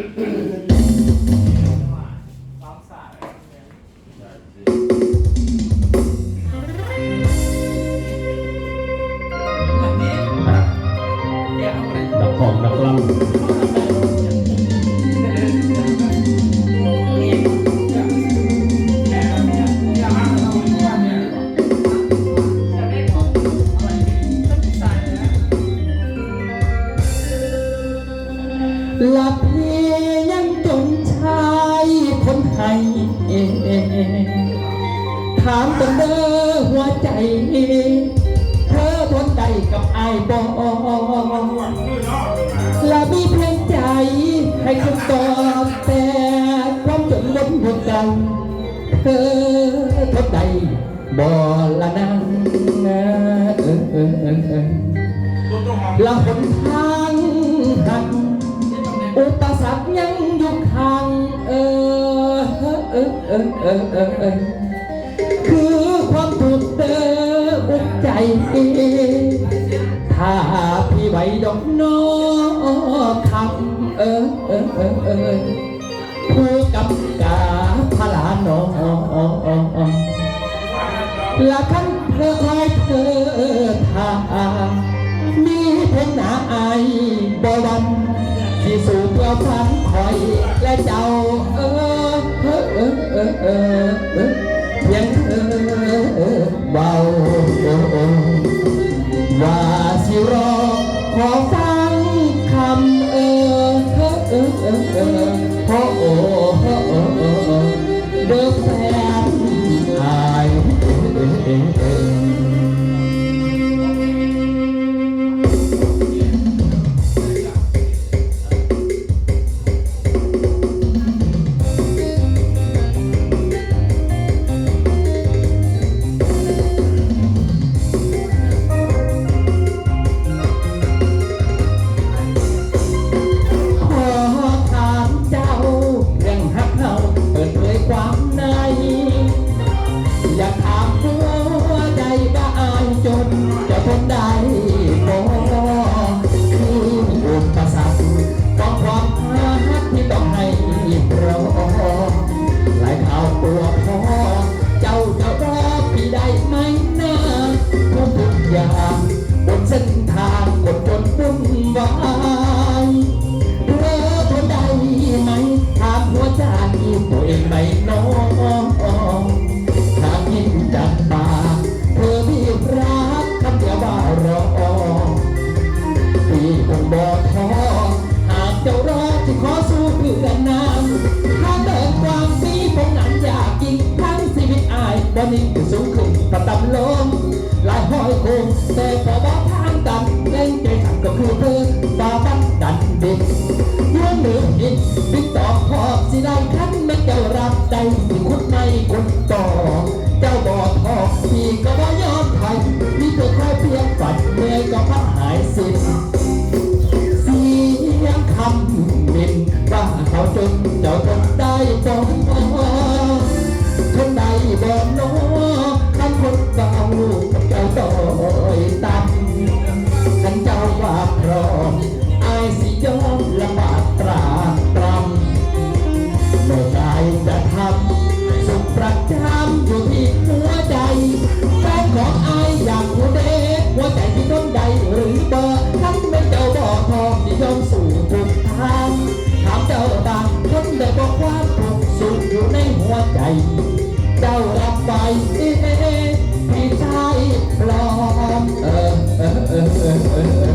อะนักของนักล่ำ คนไทยถามตันเด้อหัวใจ เธอทนได้กับไอ้บอและมีเพียงใจให้คำตอบแต่ความจนล้นหัวใจเธอทนได้บอละนังเออเออเออและหนทางหักอุปสรรคยัง เออเออเออเออคือความถูกเดิอุกใจ ถ้าพี่ไหวดอกน้อคำเออเออเออเออผู้กำกาพลาน้องละคันเธอคอยเธอทางมีเพียงหน้าอายบ่วัน ที่สู่เพื่อฝันคอยและเจ้าเออเออเออเออเออเออเพียงเธอเบาว่าสิรอขอฟ้า ตัวพอเจ้าจะรอพี่ได้ไหมนะทุกทุกอย่างบนเส้นทางกดจนวุ่นวายเธอทนได้ไหมถามหัวใจตัวเองไหมน้องถามยิ่งจากปากเธอพี่รักคำเดียวว่ารอพี่คงบอกท้อหากเจ้ารอที่ขอสู้เพื่อนนา บนนี้อยู่สูงขึ้นประตับลงหลายห้อยคงแต่ก็บอกทางกันเล่นใจฉันก็คือเธอ จะทำสุขประจำอยู่ที่หัวใจแฟนของอายอยากหัวเด็กหัวใจที่ต้นใดหรือเบอร์ทั้งไม่เจ้าบ่อทองที่ยอมสู่ทุกทางถามเจ้าบางคนได้บอกความทุกสุขอยู่ในหัวใจ เจ้ารับไปพี่ชายปลอมเออเออเออเออ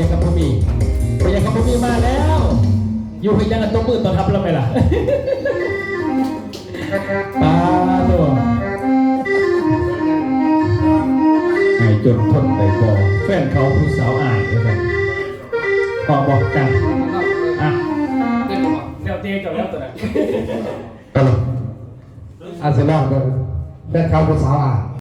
ยังกับพ่อมีไปยังกับพ่อมีมาแล้ว อยู่ไปยังกับตัวมือตัวทับแล้วไปล่ะปาตัวไอ้จนทนไปบอกแฟนเขาผู้สาวอายเลยครับพอบอกกันอะเดี๋ยวเจ๊กับแล้วตัวนั้นตลกอาร์เซนอลเป็นแฟนเขาเป็นสาวอะ